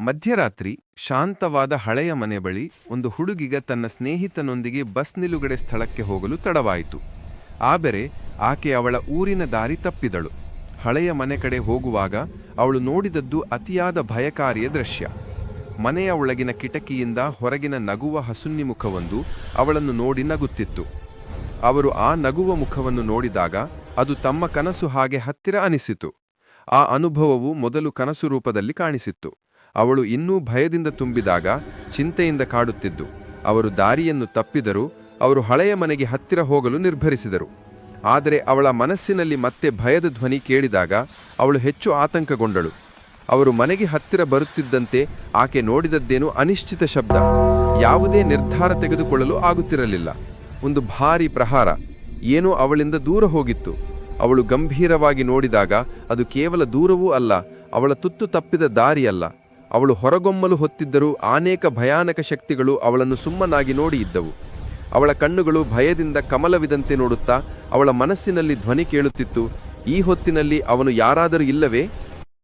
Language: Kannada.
ಮಧ್ಯರಾತ್ರಿ ಶಾಂತವಾದ ಹಳೆಯ ಮನೆ ಬಳಿ ಒಂದು ಹುಡುಗಿಗ ತನ್ನ ಸ್ನೇಹಿತನೊಂದಿಗೆ ಬಸ್ ನಿಲುಗಡೆ ಸ್ಥಳಕ್ಕೆ ಹೋಗಲು ತಡವಾಯಿತು. ಆದರೆ ಆಕೆ ಅವಳ ಊರಿನ ದಾರಿ ತಪ್ಪಿದಳು. ಹಳೆಯ ಮನೆ ಕಡೆ ಹೋಗುವಾಗ ಅವಳು ನೋಡಿದದ್ದು ಅತಿಯಾದ ಭಯಕಾರಿಯ ದೃಶ್ಯ. ಮನೆಯ ಒಳಗಿನ ಕಿಟಕಿಯಿಂದ ಹೊರಗಿನ ನಗುವ ಹಸುನ್ನಿ ಮುಖವೊಂದು ಅವಳನ್ನು ನೋಡಿ ನಗುತ್ತಿತ್ತು. ಅವರು ಆ ನಗುವ ಮುಖವನ್ನು ನೋಡಿದಾಗ ಅದು ತಮ್ಮ ಕನಸು ಹಾಗೆ ಹತ್ತಿರ ಅನಿಸಿತು. ಆ ಅನುಭವವು ಮೊದಲು ಕನಸು ರೂಪದಲ್ಲಿ ಕಾಣಿಸಿತ್ತು. ಅವಳು ಇನ್ನೂ ಭಯದಿಂದ ತುಂಬಿದಾಗ ಚಿಂತೆಯಿಂದ ಕಾಡುತ್ತಿದ್ದು. ಅವರು ದಾರಿಯನ್ನು ತಪ್ಪಿದರು ಅವರು ಹಳೆಯ ಮನೆಗೆ ಹತ್ತಿರ ಹೋಗಲು ನಿರ್ಧರಿಸಿದರು. ಆದರೆ ಅವಳ ಮನಸ್ಸಿನಲ್ಲಿ ಮತ್ತೆ ಭಯದ ಧ್ವನಿ ಕೇಳಿದಾಗ ಅವಳು ಹೆಚ್ಚು ಆತಂಕಗೊಂಡಳು. ಅವರು ಮನೆಗೆ ಹತ್ತಿರ ಬರುತ್ತಿದ್ದಂತೆ ಆಕೆ ನೋಡಿದದ್ದೇನು ಅನಿಶ್ಚಿತ ಶಬ್ದ. ಯಾವುದೇ ನಿರ್ಧಾರ ತೆಗೆದುಕೊಳ್ಳಲು ಆಗುತ್ತಿರಲಿಲ್ಲ. ಒಂದು ಭಾರಿ ಪ್ರಹಾರ. ಏನೋ ಅವಳಿಂದ ದೂರ ಹೋಗಿತ್ತು. ಅವಳು ಗಂಭೀರವಾಗಿ ನೋಡಿದಾಗ ಅದು ಕೇವಲ ದೂರವೂ ಅಲ್ಲ, ಅವಳ ತುತ್ತು ತಪ್ಪಿದ ದಾರಿಯಲ್ಲ. ಅವಳು ಹೊರಗೊಮ್ಮಲು ಹೊತ್ತಿದ್ದರೂ ಅನೇಕ ಭಯಾನಕ ಶಕ್ತಿಗಳು ಅವಳನ್ನು ಸುಮ್ಮನಾಗಿ ನೋಡಿ ಇದ್ದವು. ಅವಳ ಕಣ್ಣುಗಳು ಭಯದಿಂದ ಕಮಲವಿದಂತೆ ನೋಡುತ್ತಾ ಅವಳ ಮನಸ್ಸಿನಲ್ಲಿ ಧ್ವನಿ ಕೇಳುತ್ತಿತ್ತು. ಈ ಹೊತ್ತಿನಲ್ಲಿ ಅವನು ಯಾರಾದರೂ ಇಲ್ಲವೇ?